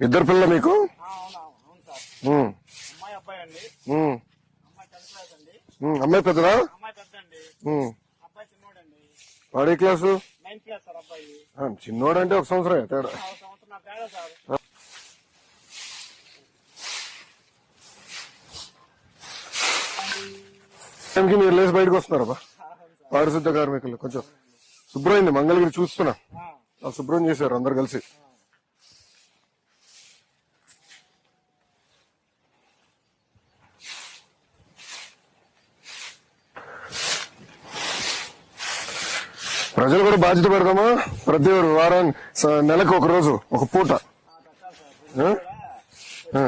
ఇద్దరు పిల్లలు మీకు? అమ్మాయి అబ్బాయి అండి ఉమ్, అమ్మాయి టెన్త్ క్లాస్ అండి. ఉమ్. అమ్మాయి పెద్దదా? అమ్మాయి పెద్ద అండి. ఉమ్. అబ్బాయి చిన్నోడండి. వాడు క్లాసు? చిన్నోడు అంటే ఒక సంవత్సరం తేడా టైంకి మీరు లేచి బయటకు వస్తున్నారా బా అవును సార్ పారిశుద్ధ కార్మికులు కొంచెం శుభ్రమైంది మంగళగిరి చూస్తున్నా. శుభ్రం చేశారు అందరు కలిసి. ప్రజలు కూడా బాధ్యత పెడదామా? ప్రతి వారాన్ని స- నెలకు ఒక రోజు ఒక పూట. ఆ,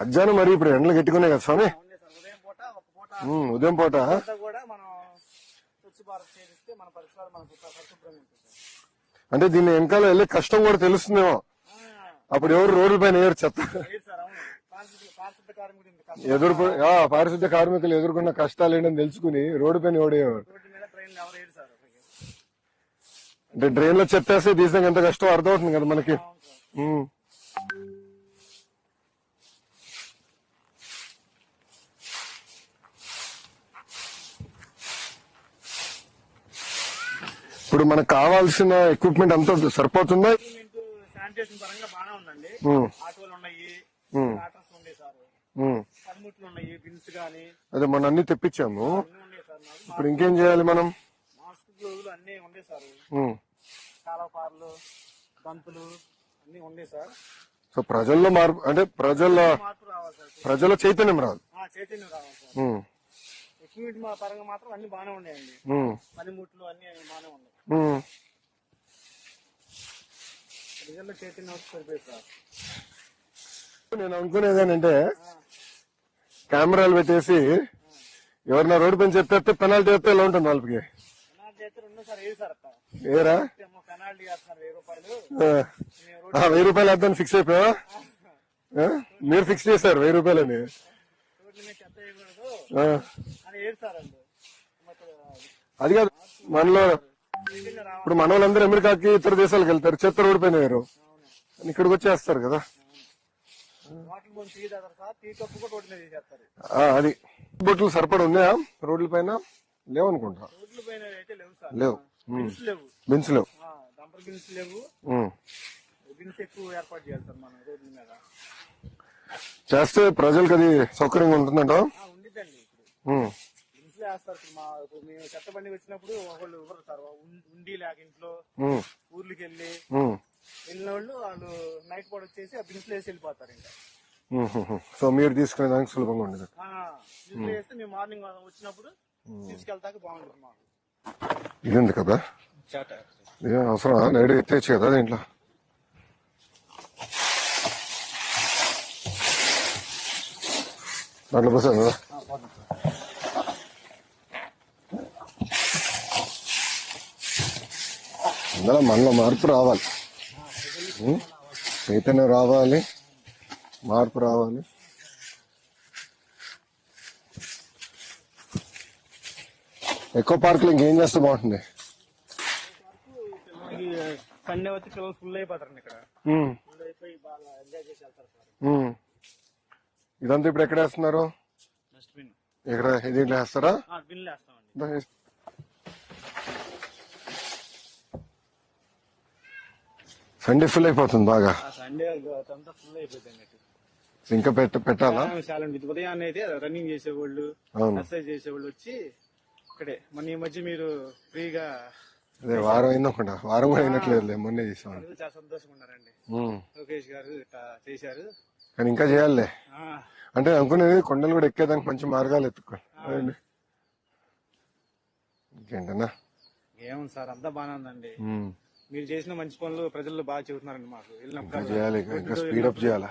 మధ్యాహ్నం మరి ఇప్పుడు ఎండలు గట్టుకునే కదా స్వామి. ఉదయం పూట. అంటే దీన్ని వెనకాల వెళ్ళే కష్టం కూడా తెలుస్తుందేమో. అప్పుడు ఎవరు రోడ్ల పైన ఏరు చెత్త. పారిశుద్ధ ఎదుర్కొ పారిశుద్ధ కార్మికులు ఎదుర్కొన్న కష్టాలు ఏంటని తెలుసుకుని రోడ్డు పైన ఓడేవారు రోడ్డు మీద ట్రైన్లు ఎవరు ఏడు సార్ అక్కడికి. అంటే డ్రైన్లో చెత్తేస్తే తీసాక ఎంత కష్టం అర్థమవుతుంది కదా మనకి. ఇప్పుడు మనకు కావాల్సిన ఎక్విప్మెంట్ అంతా సరిపోతుందా? శానిటేషన్ పరంగా ఉందండి. ఆటోలు ఉన్నాయి అదే మన అన్ని తెప్పించాము. ఇప్పుడు ఇంకేం చేయాలి మనం? మాస్క్ అన్ని ఉన్నాయి సార్. కాలపార్లు బంతులు అన్ని ఉన్నాయి సార్. సో ప్రజల్లో మార్పు అంటే ప్రజల మార్పు రావాలి సార్. ప్రజల చైతన్యం రాదు. ఆ, చైతన్యం రావాలి సార్. ఉమ్, ఎక్విప్మెంట్ మా పరంగా మాత్రం అన్ని బాగానే ఉన్నాయండి. ఉమ్, పనిముట్లు అన్ని బాగానే ఉన్నాయి. ఉమ్. ప్రజల్లో చైతన్యం వచ్చి సరిపోయి సార్. నేను అనుకునేది ఏంటంటే కెమెరాలు పెట్టేసి ఎవరన్నా రోడ్డు పైన చెప్పేస్తే పెనాల్టీ వేస్తే ఎలా ఉంటుంది వాళ్ళకి? పెనాల్టీ అయితే రెండు సార్ ఏది సార్ అట్ట ఏరా? ఏమో వెయ్యి రూపాయలు. వేద్దాన్ని ఫిక్స్ అయిపోయావా? ఆ? మీరు ఫిక్స్ చేశారు వెయ్యి రూపాయలని. అది కాదు మనలో ఇప్పుడు మన వాళ్ళందరూ అమెరికాకి ఇతర దేశాలకు వెళ్తారు చెత్త రోడ్డు పైన వేరు అవును. ఇక్కడికి వచ్చేస్తారు కదా. అది. బొట్లు సరిపడ ఉన్నాయా? రోడ్ల పైన? లేవనుకుంటా. లేవు బెంచ్ లేవు. లేవు. ఎక్కువ ఏర్పాటు చేయాలి సార్ మనం రోడ్ల మీద. చేస్తే ప్రజలకు అది సౌకర్యంగా ఉంటుందంట? ఆ, ఉండిద్దండి ఇప్పుడు. వేస్తారు ఇప్పుడు మా ఇప్పుడు మేము చెత్త బండి వచ్చినప్పుడు ఒకళ్ళు ఇవ్వరు సార్. ఉం- ఉండి లేక ఇంట్లో. ఊర్లకి వెళ్ళి. వెళ్ళిన వాళ్ళు వాళ్ళు నైట్ పూట వచ్చేసి ఆ బిన్స్ వేసి వెళ్ళిపోతారు ఇంకా. సో మీరు తీసుకునే దానికి సులభంగా ఉండదు. బిన్స్ వేస్తే మేము మార్నింగ్ వచ్చినప్పుడు తీసుకెళ్తాక బాగుంటుంది మాకు. ఇది ఉంది కదా చాట. అవసరం నైట్ ఎత్తేచ్చు కదా దీంట్లో? దాంట్లో పోసాను కదా అందులో మనలో మార్పు రావాలి. చైతన్యం రావాలి. మార్పు రావాలి. ఎక్కువ పార్కులు ఇంకేం చేస్తే బాగుంటుంది? సండే వచ్చి పిల్లలు ఫుల్ అయిపోతారండి ఇక్కడ. ఫుల్ అయిపోయి బాగా ఎంజాయ్ చేసి వెళ్తారు సార్. ఇదంతా ఇప్పుడు ఎక్కడ వేస్తున్నారు? డస్ట్బిన్ ఇక్కడ దీంట్లో వేస్తారా? బిన్లు వేస్తామండి. సండే ఫుల్ అయిపోతుంది బాగా. ఆ సండే అంతా ఫుల్ అయిపోతుంది ఇంకా పెట్ట పెట్టాలా? చాలా ఇది ఉదయాన్నే అయితే రన్నింగ్ చేసేవాళ్ళు అవును. ఎక్సర్సైజ్ చేసేవాళ్ళు వచ్చి ఇక్కడే. మన ఈ మధ్య మీరు ఫ్రీగా అదే వారం అయింది అనుకుంటా వారం కూడా అయినట్లేదులే మొన్నే చేసాం. అందరూ చాలా సంతోషంగా ఉన్నారండి ఉం. లోకేష్ గారు ఇట్లా చేశారు. కానీ ఇంకా చేయాలిలే. ఆ, అంటే అనుకునేది కొండలు కూడా ఎక్కేదానికి మంచి మార్గాలు ఎత్తుకో అదండి. ఇంకేంటన్నా? ఏముంది సార్ అంతా బాగానే ఉందండి. మీరు చేసిన మంచి పనులు ప్రజలు బాగా చెబుతున్నారండి మాకు. వెళ్ళినప్పుడు చేయాలి ఇంకా- స్పీడప్ చేయాలా?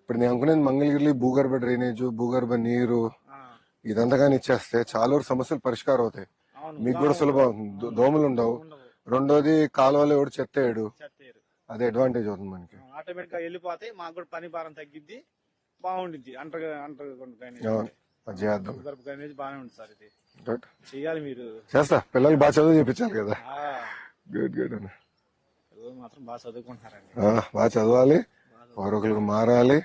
ఇప్పుడు నేను అనుకునేది మంగళగిరి భూగర్భ డ్రైనేజ్ భూగర్భ నీరు ఇదంతా కానీ ఇచ్చేస్తే చాలా వరకు సమస్యలు పరిష్కారం అవుతాయి. మీకు కూడా సులభం. అవుతుంది. దోమలు ఉండవు. రెండోది కాలువలో ఎవడు చెత్త వేయడు. చెత్త అదే అడ్వాంటేజ్ అవుతుంది మనకి. ఆటోమేటిక్గా వెళ్ళిపోతే మాకు కూడా పని భారం తగ్గిద్ది. బాగుండిద్ది. అంటర్ అంటర్ అది చేద్దాం. బాగానే ఉంది సార్ ఇది. గుడ్ చెయ్యాలి మీరు. చేస్తా. పిల్లలు బాగా చదువు చెప్పించాలి కదా. గుడ్ గుడ్ అన్న. మాత్రం బాగా చదువుకుంటున్నారండి. ఆ, బాగా చదవాలి. ఒకరొకరికి మారాలి.